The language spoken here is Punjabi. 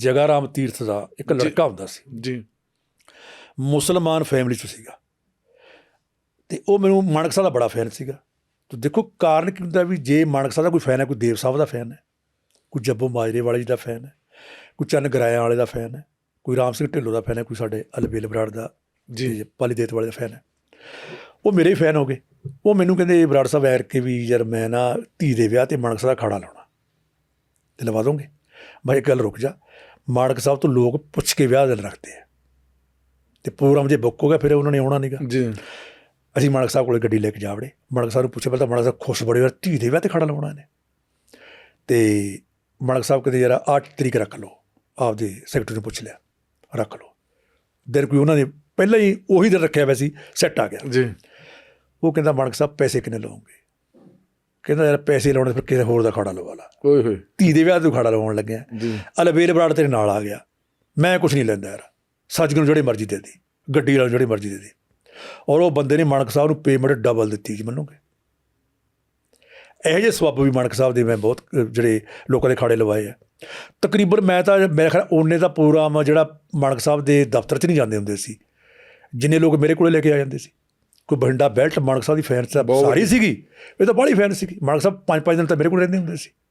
ਜਗਾ ਰਾਮ ਤੀਰਥ ਦਾ ਇੱਕ ਲੜਕਾ ਹੁੰਦਾ ਸੀ। ਜੀ। ਮੁਸਲਮਾਨ ਫੈਮਿਲੀ ਚ ਸੀਗਾ। ਤੇ ਉਹ ਮੈਨੂੰ ਮਾਨਕ ਸਾਹਿਬ ਦਾ ਬੜਾ ਫੈਨ ਸੀਗਾ। ਤੇ ਦੇਖੋ ਕਾਰਨ ਕੀ ਹੁੰਦਾ ਵੀ ਜੇ ਮਾਨਕ ਸਾਹਿਬ ਦਾ ਕੋਈ ਫੈਨ ਹੈ ਕੋਈ ਦੇਵ ਸਾਹਿਬ ਦਾ ਫੈਨ ਹੈ ਕੋਈ ਜੱਬੋ ਮਾਜਰੇ ਵਾਲੇ ਜੀ ਦਾ ਫੈਨ ਹੈ ਕੋਈ ਚੰਨ ਗਰਾਇਆ ਵਾਲੇ ਦਾ ਫੈਨ ਹੈ ਕੋਈ ਰਾਮ ਸਿੰਘ ਢਿੱਲੋਂ ਦਾ ਫੈਨ ਹੈ ਕੋਈ ਸਾਡੇ ਅਲਬੇਲ ਬਰਾੜ ਦਾ ਜੀ। ਪਾਲੀ ਦੇਤ ਵਾਲੇ ਦਾ ਫੈਨ ਹੈ। ਉਹ ਮੇਰੇ ਫੈਨ ਹੋ ਗਏ। ਉਹ ਮੈਨੂੰ ਕਹਿੰਦੇ ਬਰਾੜ ਸਾਹਿਬ ਐਰ ਕੇ ਵੀ ਯਾਰ ਮੈਂ ਨਾ ਧੀ ਦੇ ਵਿਆਹ ਤੇ ਮਾਨਕ ਸਾਹਿਬ ਦਾ ਖਾੜਾ ਲਾਉਣਾ। ਤੇ ਲਵਾ ਦੋਗੇ ਮੈਂ ਇੱਕ ਗੱਲ ਰੁਕ ਜਾ। ਮਾਨਕ ਸਾਹਿਬ ਤੋਂ ਲੋਕ ਪੁੱਛ ਕੇ ਵਿਆਹ ਦਿਨ ਰੱਖਦੇ ਆ। ਤੇ ਪ੍ਰੋਗਰਾਮ ਜੇ ਬੁੱਕ ਹੋ ਗਿਆ ਫਿਰ ਉਹਨਾਂ ਨੇ ਆਉਣਾ ਨਹੀਂਗਾ ਜੀ। ਅਸੀਂ ਮਾਨਕ ਸਾਹਿਬ ਕੋਲੇ ਗੱਡੀ ਲੈ ਕੇ ਜਾਵੜੇ ਮਾਨਕ ਸਾਹਿਬ ਨੂੰ ਪੁੱਛਿਆ ਪਹਿਲਾਂ ਤਾਂ ਮਾਨਕ ਸਾਹਿਬ ਖੁਸ਼ ਬੜੇ ਯਾਰ ਧੀ ਦੇ ਵਿਆਹ ਤੇ ਖੜਾ ਲਾਉਣਾ ਇਹਨੇ। ਤੇ ਮਾਨਕ ਸਾਹਿਬ ਕਹਿੰਦੇ ਯਾਰ 8 ਤਰੀਕ ਰੱਖ ਲਓ। ਆਪਦੇ ਸੈਕਟਰੀ ਨੂੰ ਪੁੱਛ ਲਿਆ। ਰੱਖ ਲਓ। ਦਿਨ ਕੋਈ ਉਹਨਾਂ ਨੇ ਪਹਿਲਾਂ ਹੀ ਉਹੀ ਦਿਨ ਰੱਖਿਆ ਹੋਇਆ ਸੀ ਸੈੱਟ ਆ ਗਿਆ। ਜੀ। ਉਹ ਕਹਿੰਦਾ ਮਾਨਕ ਸਾਹਿਬ ਪੈਸੇ ਕਿੰਨੇ ਲਓਗੇ? ਕਹਿੰਦਾ ਯਾਰ ਪੈਸੇ ਲਾਉਣੇ ਫਿਰ ਕਿਸੇ ਹੋਰ ਦਾ ਖੜਾ ਲਵਾ ਲਾ। ਓਏ ਹੋਏ। ਧੀ ਦੇ ਵਿਆਹ ਤੋਂ ਖੜਾ ਲਵਾਉਣ ਲੱਗਿਆ। ਜੀ। ਅਲਬੇਲ ਬਰਾੜ ਤੇਰੇ ਨਾਲ ਆ ਗਿਆ। ਮੈਂ ਕੁਝ ਨਹੀਂ ਲੈਂਦਾ ਯਾਰ। ਸੱਜਣ ਨੂੰ ਜਿਹੜੀ ਮਰਜ਼ੀ ਦੇ ਦੇ। ਗੱਡੀ ਵਾਲੇ ਜਿਹੜੀ ਮਰਜ਼ੀ ਦੇ ਦੇ। ਔਰ ਉਹ ਬੰਦੇ ਨੇ ਮਾਨਕ ਸਾਹਿਬ ਨੂੰ ਪੇਮੈਂਟ ਡਬਲ ਦਿੱਤੀ ਜੀ ਮੰਨੋਗੇ? ਇਹੋ ਜਿਹੇ ਸਵਾਬ ਵੀ ਮਾਨਕ ਸਾਹਿਬ ਦੇ ਮੈਂ ਬਹੁਤ ਜਿਹੜੇ ਲੋਕਾਂ ਦੇ ਖਾੜੇ ਲਵਾਏ ਆ। ਤਕਰੀਬਨ ਮੈਂ ਤਾਂ ਮੇਰੇ ਖਿਆਲ ਉਹਨੇ ਦਾ ਪ੍ਰੋਗਰਾਮ ਜਿਹੜਾ ਮਾਨਕ ਸਾਹਿਬ ਦੇ ਦਫ਼ਤਰ 'ਚ ਨਹੀਂ ਜਾਂਦੇ ਹੁੰਦੇ ਸੀ। ਜਿੰਨੇ ਲੋਕ ਮੇਰੇ ਕੋਲੇ ਲੈ ਕੇ ਆ ਜਾਂਦੇ ਸੀ। ਕੋਈ ਬਠਿੰਡਾ ਬੈਲਟ ਮਾਨਕ ਸਾਹਿਬ ਦੀ ਫੈਨ ਬਹੁਤ ਸਾਰੀ ਸੀਗੀ। ਇਹ ਤਾਂ ਬੜੀ ਫੈਨ ਸੀਗੀ। ਮਾਨਕ ਸਾਹਿਬ ਪੰਜ ਪੰਜ ਦਿਨ ਤਾਂ ਮੇਰੇ ਕੋਲ ਰਹਿੰਦੇ ਹੁੰਦੇ ਸੀ।